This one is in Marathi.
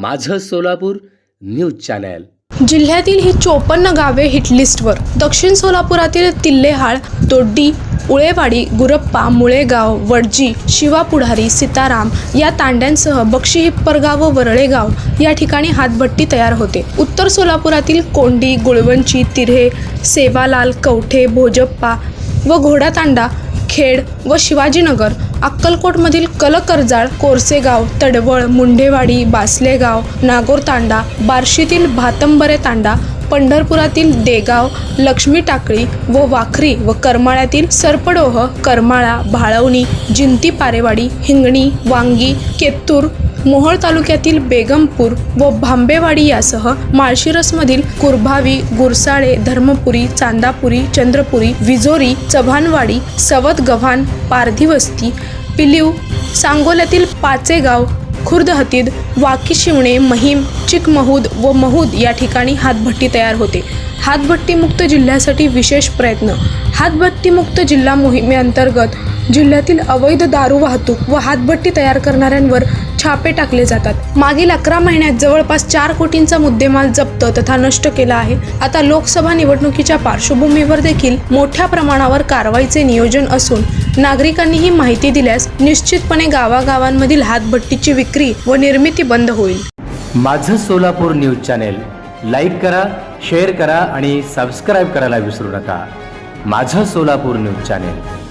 माझं सोलापूर न्यूज चॅनल. जिल्ह्यातील ही चोपन्न गावे हिटलिस्टवर दक्षिण सोलापुरातील तिल्लेहाळ दोड्डी उळेवाडी गुरप्पा मुळेगाव वडजी शिवापुढारी सीताराम या तांड्यांसह बक्षी हिप्परगाव व वरळेगाव या ठिकाणी हातभट्टी तयार होते. उत्तर सोलापुरातील कोंडी गुळवंची तिऱ्हे सेवालाल कवठे भोजप्पा व घोडातांडा खेड व शिवाजीनगर अक्कलकोटमधील कलकर्जाळ कोरसेगाव तडवळ मुंढेवाडी बासलेगाव नागोरतांडा बार्शीतील भातंबरे तांडा पंढरपुरातील देगाव लक्ष्मी टाकळी व वाखरी व करमाळ्यातील सरपडोह करमाळा भाळवणी जिंती पारेवाडी हिंगणी वांगी केत्तूर मोहोळ तालुक्यातील बेगमपूर व भांबेवाडी यासह माळशिरसमधील कुरभावी गुरसाळे धर्मपुरी चांदापुरी चंद्रपुरी विजोरी चव्हाणवाडी सवत गव्हाण पारधीवस्ती पिलीव सांगोल्यातील पाचेगाव खुर्द हतीद वाकी शिवणे महिम चिकमहूद व महूद या ठिकाणी हातभट्टी तयार होते. हातभट्टीमुक्त जिल्ह्यासाठी विशेष प्रयत्न. हातभट्टीमुक्त जिल्हा मोहिमेअंतर्गत जिल्ह्यातील अवैध दारू वाहतूक व हातभट्टी तयार करणाऱ्यांवर छापे टाकले जातात. मागील अकरा महिन्यात जवळपास चार कोटींचा मुद्देमाल जप्त तथा नष्ट केला आहे. आता लोकसभा निवडणुकीच्या पार्श्वभूमीवर देखील मोठ्या प्रमाणावर कारवाईचे नियोजन असून नागरिकांनी ही माहिती दिल्यास निश्चितपणे गावागावांमधील हातभट्टीची विक्री व निर्मिती बंद होईल. माझं सोलापूर न्यूज चॅनेल लाईक करा शेअर करा आणि सबस्क्राईब करायला विसरू नका. माझं सोलापूर न्यूज चॅनेल.